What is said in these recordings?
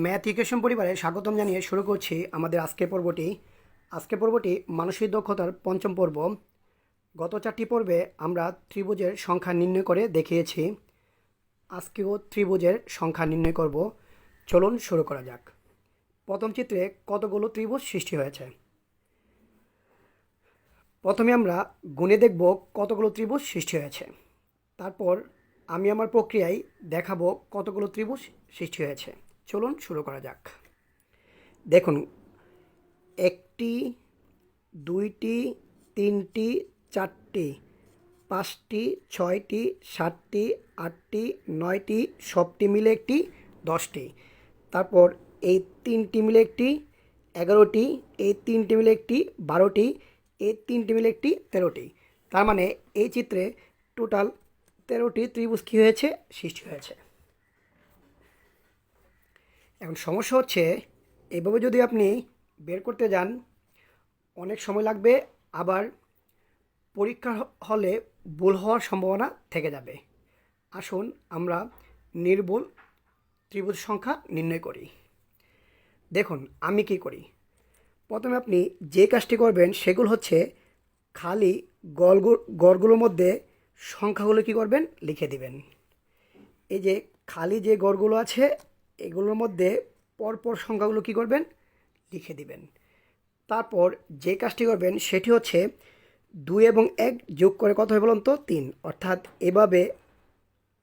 Math equation পরিবারে স্বাগতম জানিয়ে শুরু করছি আমাদের আজকের পর্বটি। আজকের পর্বটি মানসিক দক্ষতার পঞ্চম পর্ব। গত চারটি পর্বে আমরা ত্রিভুজের সংখ্যা নির্ণয় করে দেখিয়েছি। আজকেও ত্রিভুজের সংখ্যা নির্ণয় করব। চলুন শুরু করা যাক। প্রথম চিত্রে কতগুলো ত্রিভুজ সৃষ্টি হয়েছে? প্রথমে আমরা গুণে দেখব কতগুলো ত্রিভুজ সৃষ্টি হয়েছে। তারপর আমি আমার প্রক্রিয়ায় দেখাবো কতগুলো ত্রিভুজ সৃষ্টি হয়েছে। চলুন শুরু করা যাক। দেখুন, একটি, দুইটি, তিনটি, চারটি, পাঁচটি, ছয়টি, সাতটি, আটটি, নয়টি, সবটি মিলে একটি দশটি। তারপর এই তিনটি মিলে একটি এগারোটি, এই তিনটি মিলে একটি বারোটি, এই তিনটি মিলে একটি তেরোটি। তার মানে এই চিত্রে টোটাল তেরোটি ত্রিভুজ কী হয়েছে? সৃষ্টি হয়েছে। এখন সমস্যা হচ্ছে, এভাবে যদি আপনি বের করতে যান, অনেক সময় লাগবে আবার পরীক্ষা হলে ভুল হওয়ার সম্ভাবনা থেকে যাবে। আসুন আমরা নির্ভুল ত্রিভুজ সংখ্যা নির্ণয় করি। দেখুন, আমি কি করি? প্রথমে আপনি যে কাজটি করবেন সেগুলো হচ্ছে খালি গড়গুলোর মধ্যে সংখ্যাগুলো কি করবেন লিখে দিবেন। এই যে খালি যে গড়গুলো আছে এগুলোর মধ্যে পরপর সংখ্যাগুলো কি করবেন? লিখে দিবেন। তারপর যে কাজটি করবেন সেটি হচ্ছে দুই এবং এক যোগ করে কত হয় বলুন তো? তিন। অর্থাৎ এভাবে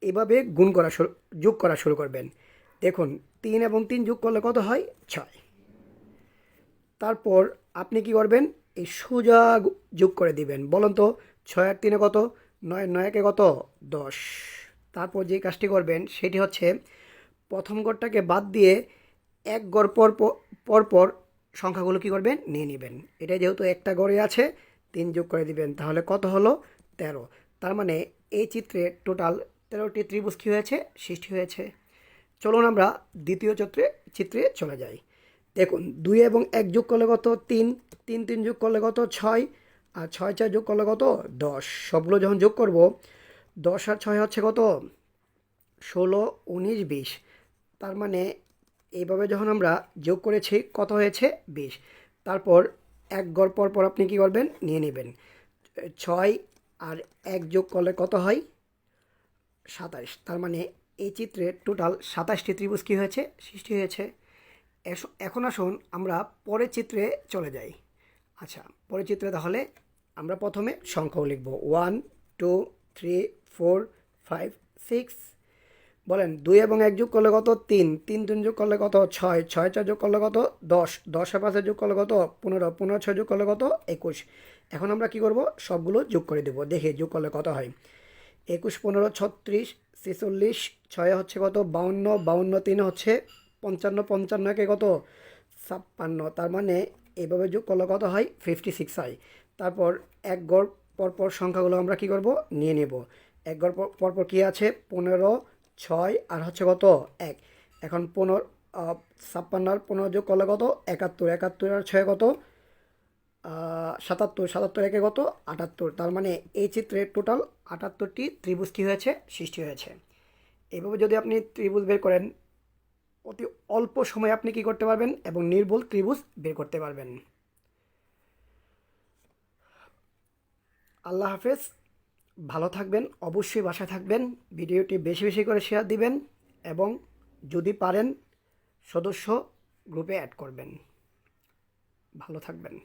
এভাবে গুণ করা শুরু, যোগ করা শুরু করবেন। দেখুন, তিন এবং তিন যোগ করলে কত হয়? ছয়। তারপর আপনি কি করবেন? এই সোজা যোগ করে দিবেন। বলুন তো, ছয় আর তিনে কত? নয় নয় একে কত? দশ। তারপর যে কাজটি করবেন সেটি হচ্ছে প্রথম গড়টাকে বাদ দিয়ে এক গড় পর প- পর পর সংখ্যাগুলো কি করবেন? নিয়ে নেবেন। এটা যেহেতু একটা গড়ে আছে, তিন যোগ করে দিবেন, তাহলে কত হলো? তেরো। তার মানে এই চিত্রে টোটাল তেরোটি ত্রিভুজ কী হয়েছে? সৃষ্টি হয়েছে। চলুন আমরা দ্বিতীয় চিত্রে চিত্রে চলে যাই। দেখুন, দুই এবং এক যোগ করলে কত? তিন। তিন তিন যোগ করলে কত? ছয়। আর ছয়, চার যোগ করলে কত? দশ। সবগুলো যখন যোগ করব, দশ আর ছয় হচ্ছে কত? ষোলো, উনিশ, বিশ। তার মানে এইভাবে যখন আমরা যোগ করেছি, কত হয়েছে? বিশ। তারপর এক গড় পর পর আপনি কী করবেন? নিয়ে নেবেন। ছয় আর এক যোগ করলে কত হয়? সাতাশ। তার মানে এই চিত্রে টোটাল সাতাশটি ত্রিভুজ কী হয়েছে? সৃষ্টি হয়েছে। এখন আসুন আমরা পরের চিত্রে চলে যাই। আচ্ছা পরের চিত্রে তাহলে আমরা প্রথমে সংখ্যাও লিখব। One, two, three, four, five, six বলেন দুই এবং এক যোগ করলে কত? তিন। তিন তিন যোগ করলে কত? ছয়। ছয় চার যোগ করলে কত? দশ। দশের পাশে যোগ করলে কত? পনেরো। পনেরো ছয় যোগ করলে কত? একুশ। এখন আমরা কি করব? সবগুলো যোগ করে দেবো। দেখে যোগ করলে কত হয়? একুশ, পনেরো, ছত্রিশ, ছেচল্লিশ, ছয় হচ্ছে কত? বাউন্ন। বাউন্ন তিন হচ্ছে পঞ্চান্ন। পঞ্চান্ন একে কত? ছাপ্পান্ন। তার মানে এভাবে যোগ করলে কত হয়? ফিফটি সিক্স হয়। তারপর এক গড় পরপর সংখ্যাগুলো আমরা কি করব? নিয়ে নেব। এক গড় পর- পরপর কী আছে? পনেরো ছয় আর হচ্ছে কত? এক। এখন পনেরো ছাপ্পান্ন আর পনেরো যোগ করলে কত? একাত্তর। একাত্তর আর ছয় কত? সাতাত্তর। সাতাত্তর একে কত? আটাত্তর। তার মানে এই চিত্রে টোটাল আটাত্তরটি ত্রিভুজ কী হয়েছে, সৃষ্টি হয়েছে। এভাবে যদি আপনি ত্রিভুজ বের করেন, অতি অল্প সময়ে আপনি কি করতে পারবেন এবং নির্ভুল ত্রিভুজ বের করতে পারবেন। আল্লাহ হাফেজ। ভালো থাকবেন, অবশ্যই বাসায় থাকবেন, ভিডিওটি বেশি বেশি করে শেয়ার দিবেন এবং যদি পারেন সদস্য গ্রুপে অ্যাড করবেন। ভালো থাকবেন।